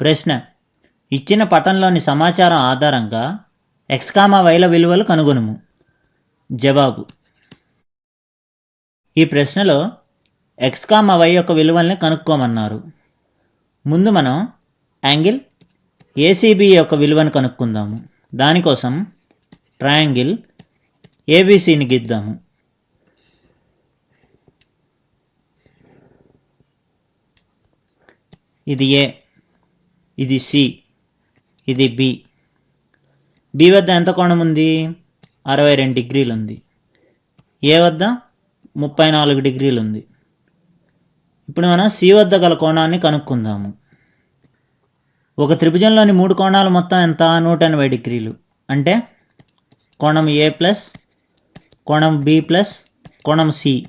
ప్రశ్న. ఇచ్చిన పటంలోని సమాచారం ఆధారంగా ఎక్స్కామా వైల విలువలు కనుగొనుము. జవాబు. ఈ ప్రశ్నలో ఎక్స్కామా వై యొక్క విలువల్ని కనుక్కోమన్నారు. ముందు మనం యాంగిల్ ఏసీబీ యొక్క విలువను కనుక్కుందాము. దానికోసం ట్రయాంగిల్ ఏబీసీని గీద్దాము. ఇది ఏ ఇది సి ఇది బి. బి వద్ద ఎంత కోణం ఉంది? అరవై రెండు డిగ్రీలు ఉంది. ఏ వద్ద? ముప్పై నాలుగు డిగ్రీలు ఉంది. ఇప్పుడు మనం సి వద్ద గల కోణాన్ని కనుక్కుందాము. ఒక త్రిభుజంలోని మూడు కోణాలు మొత్తం ఎంత? నూట ఎనభై డిగ్రీలు. అంటే కోణం ఏ ప్లస్ కోణం బి ప్లస్ కోణం సి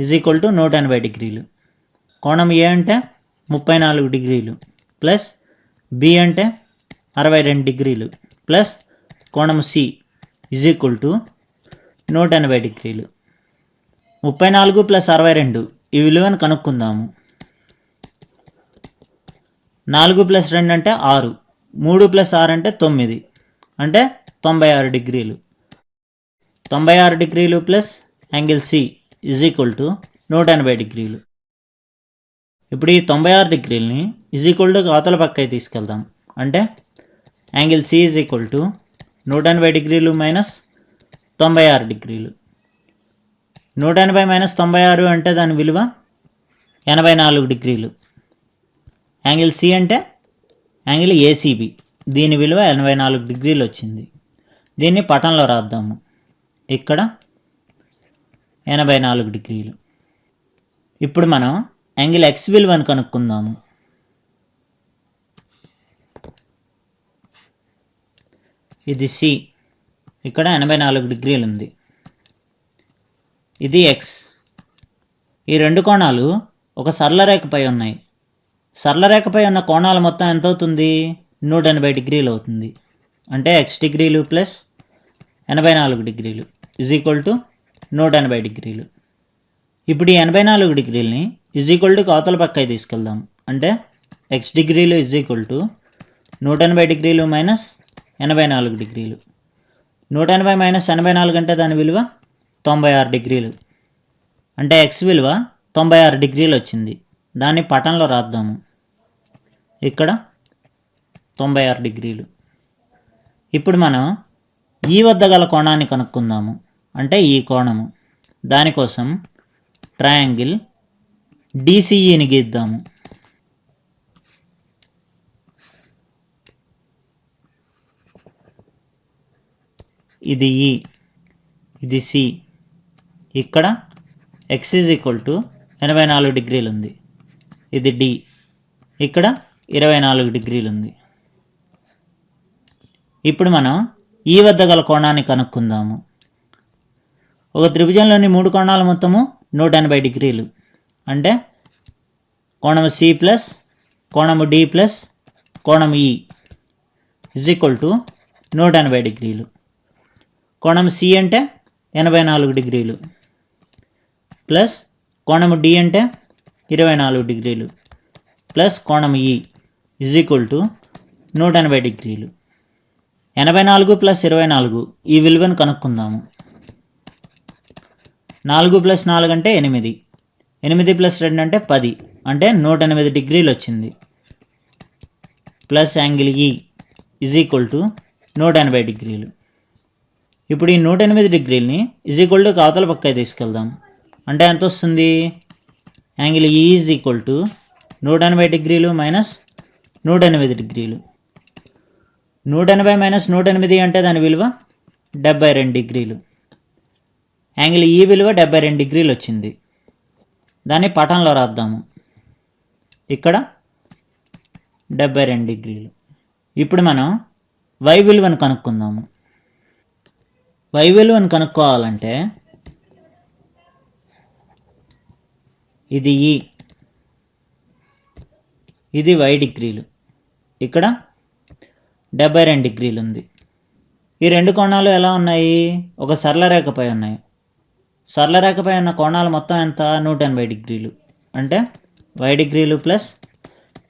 ఇజ్ ఈక్వల్ టు నూట ఎనభై డిగ్రీలు. కోణం ఏ అంటే ముప్పై నాలుగు డిగ్రీలు. ప్లస్ బి అంటే అరవై రెండు డిగ్రీలు ప్లస్ కోణం సి ఇజ్ ఈక్వల్ టు నూట ఎనభై డిగ్రీలు. ముప్పై నాలుగు ప్లస్ అరవై రెండు ఈ విలువను కనుక్కుందాము. నాలుగు ప్లస్ రెండు అంటే ఆరు మూడు ప్లస్ ఆరు అంటే తొమ్మిది అంటే తొంభై ఆరు డిగ్రీలు. తొంభై ఆరు డిగ్రీలు plus angle C is equal to నూట ఎనభై డిగ్రీలు. ఇప్పుడు ఈ తొంభై ఆరు డిగ్రీలని ఇజ్ ఈక్వల్ టు అవతల పక్కకి తీసుకెళ్దాం. అంటే angle C is equal to నూట ఎనభై డిగ్రీలు మైనస్ తొంభై ఆరు డిగ్రీలు. నూట ఎనభై మైనస్ తొంభై ఆరు అంటే దాని విలువ ఎనభై నాలుగు డిగ్రీలు. యాంగిల్ సి అంటే యాంగిల్ ఏసీబి దీని విలువ ఎనభై నాలుగు డిగ్రీలు వచ్చింది. దీన్ని పటంలో రాద్దాము. ఇక్కడ ఎనభై నాలుగు డిగ్రీలు. ఇప్పుడు మనం యాంగిల్ ఎక్స్ విలువను కనుక్కుందాము. ఇది సి ఇక్కడ ఎనభై నాలుగు డిగ్రీలు ఉంది ఇది ఎక్స్ ఈ రెండు కోణాలు ఒక సరళ రేఖపై ఉన్నాయి. సరళ రేఖపై ఉన్న కోణాల మొత్తం ఎంత అవుతుంది నూట ఎనభై డిగ్రీలు అవుతుంది అంటే ఎక్స్ డిగ్రీలు ప్లస్ ఎనభై నాలుగు డిగ్రీలు. ఇజ్ ఈక్వల్ టు నూట ఎనభై డిగ్రీలు. ఇప్పుడు ఈ ఎనభై నాలుగు డిగ్రీలని ఇజ్ ఈక్వల్ టు అవతల పక్కకి తీసుకెళ్దాం. అంటే ఎక్స్ డిగ్రీలు ఇజ్ ఈక్వల్ టు నూట ఎనభై డిగ్రీలు మైనస్ ఎనభై నాలుగు డిగ్రీలు. నూట ఎనభై మైనస్ ఎనభై నాలుగు అంటే దాని విలువ తొంభై ఆరు డిగ్రీలు. అంటే ఎక్స్ విలువ తొంభై ఆరు డిగ్రీలు వచ్చింది. దాన్ని పటంలో రాద్దాము. ఇక్కడ తొంభై ఆరు డిగ్రీలు. ఇప్పుడు మనం ఈ వద్ద గల కోణాన్ని కనుక్కుందాము. అంటే ఈ కోణము. దానికోసం ట్రయాంగిల్ డిసిఈని గీద్దాము. ఇది ఈ ఇది సి ఇక్కడ ఎక్స్ ఈజ్ ఈక్వల్ టు ఎనభై నాలుగు డిగ్రీలు ఉంది ఇది డి ఇక్కడ ఇరవై నాలుగు డిగ్రీలు ఉంది ఇప్పుడు మనం ఈ వద్ద గల కోణాన్ని కనుక్కుందాము. ఒక త్రిభుజంలోని మూడు కోణాల మొత్తము నూట ఎనభై డిగ్రీలు. అంటే కోణము సి ప్లస్ కోణము డి ప్లస్ కోణము ఈ ఇజ్ ఈక్వల్ టు నూట ఎనభై డిగ్రీలు. కోణం సి అంటే ఎనభై నాలుగు డిగ్రీలు. ప్లస్ కోణము డి అంటే ఇరవై నాలుగు డిగ్రీలు. ప్లస్ కోణం ఈ ఇజ్ ఈక్వల్ టు నూట ఎనభై డిగ్రీలు. ఎనభై నాలుగు ప్లస్ ఇరవై నాలుగు ఈ విలువను కనుక్కుందాము. నాలుగు ప్లస్ నాలుగు అంటే ఎనిమిది. ఎనిమిది ప్లస్ రెండు అంటే పది. అంటే నూట ఎనిమిది డిగ్రీలు వచ్చింది. Plus angle E is equal to నూట ఎనభై డిగ్రీలు. ఇప్పుడు ఈ నూట ఎనిమిది డిగ్రీలని ఇజ్ ఈక్వల్ టు అవతల పక్క తీసుకెళ్దాం. అంటే ఎంత వస్తుంది? యాంగిల్ ఈ ఈజ్ ఈక్వల్ టు నూట ఎనభై డిగ్రీలు మైనస్ నూట ఎనిమిది డిగ్రీలు. నూట ఎనభై మైనస్ నూట ఎనిమిది అంటే దాని విలువ డెబ్బై రెండు డిగ్రీలు. యాంగిల్ ఈ విలువ డెబ్బై రెండు డిగ్రీలు వచ్చింది. దాన్ని పటంలో రాద్దాము. ఇక్కడ డెబ్బై రెండు డిగ్రీలు. ఇప్పుడు మనం వై విలువను కనుక్కుందాము. వై విలువను కనుక్కోవాలంటే ఇది ఈ ఇది వై డిగ్రీలు. ఇక్కడ డెబ్బై రెండు డిగ్రీలు ఉంది ఈ రెండు కోణాలు ఎలా ఉన్నాయి? ఒక సరళ రేఖపై ఉన్నాయి. సరళ రేఖపై ఉన్న కోణాలు మొత్తం ఎంత? నూట ఎనభై డిగ్రీలు. అంటే వై డిగ్రీలు ప్లస్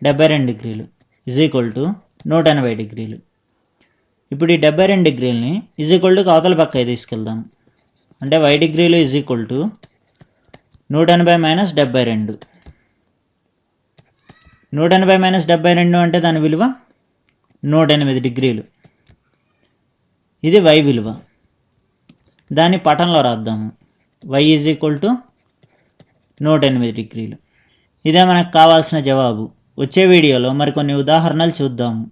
డెబ్బై రెండు డిగ్రీలు. ఇజ్ ఈక్వల్ టు నూట ఎనభై డిగ్రీలు. ఇప్పుడు ఈ డెబ్బై రెండు డిగ్రీలని ఇజ్ ఈక్వల్ టు అవతల పక్కకి తీసుకెళ్దాం? అంటే వై డిగ్రీలు ఇజ్ ఈక్వల్ టు నూట ఎనభై మైనస్ డెబ్బై రెండు. నూట ఎనభై మైనస్ డెబ్బై రెండు అంటే దాని విలువ నూట ఎనిమిది డిగ్రీలు. ఇది వై విలువ. దాన్ని పటంలో రాద్దాము. వై ఈజ్ ఈక్వల్ టు నూట ఎనిమిది డిగ్రీలు. ఇదే మనకు కావాల్సిన జవాబు. వచ్చే వీడియోలో మరికొన్ని ఉదాహరణలు చూద్దాము